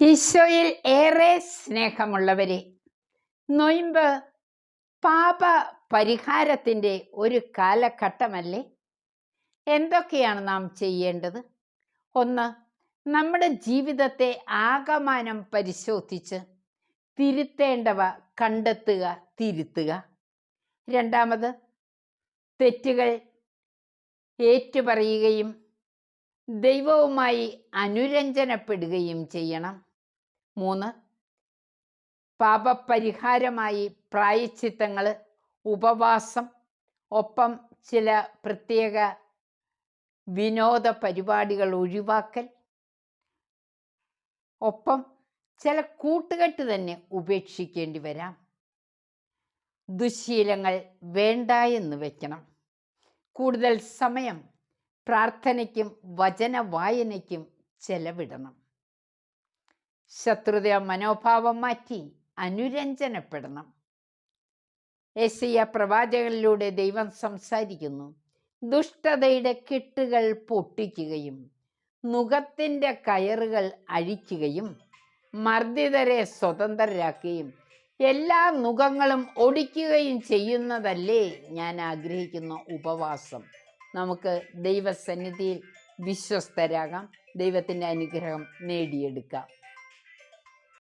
ഈശോയിൽ ഏറെ സ്നേഹമുള്ളവരെ നൊയിമ്പ് പാപ പരിഹാരത്തിന്റെ ഒരു കാലഘട്ടമല്ലേ? എന്തൊക്കെയാണ് നാം ചെയ്യേണ്ടത്? ഒന്ന് നമ്മുടെ ജീവിതത്തെ ആകമാനം പരിശോധിച്ച് തിരുത്തേണ്ടവ കണ്ടെത്തുക തിരുത്തുക. രണ്ടാമത് തെറ്റുകൾ ഏറ്റുപറയുകയും ദൈവവുമായി അനുരഞ്ജനപ്പെടുകയും ചെയ്യണം. മൂന്ന് പാപപരിഹാരമായി പ്രായച്ചിത്തങ്ങൾ ഉപവാസം ഒപ്പം ചില പ്രത്യേക വിനോദ പരിപാടികൾ ഒഴിവാക്കൽ. ഒപ്പം ചില കൂട്ടുകെട്ട് തന്നെ ഉപേക്ഷിക്കേണ്ടി വരാം. ദുശീലങ്ങൾ വേണ്ട എന്ന് വയ്ക്കണം കൂടുതൽ സമയം പ്രാർത്ഥനയ്ക്കും വചന വായനയ്ക്കും ചെലവിടണം. ശത്രുത മനോഭാവം മാറ്റി അനുരഞ്ജനപ്പെടണം. എസിയ പ്രവാചകനിലൂടെ ദൈവം സംസാരിക്കുന്നു. ദുഷ്ടതയുടെ കെട്ടുകൾ പൊട്ടിക്കുകയും നുഖത്തിന്റെ കയറുകൾ അഴിക്കുകയും മർദ്ദിതരെ സ്വതന്ത്രരാക്കുകയും എല്ലാ നുഖങ്ങളും ഒടിക്കുകയും ചെയ്യുന്നതല്ലേ ഞാൻ ആഗ്രഹിക്കുന്ന ഉപവാസം. നമുക്ക് ദൈവസന്നിധിയിൽ വിശ്വസ്തരാകാം. ദൈവത്തിന്റെ അനുഗ്രഹം നേടിയെടുക്കാം.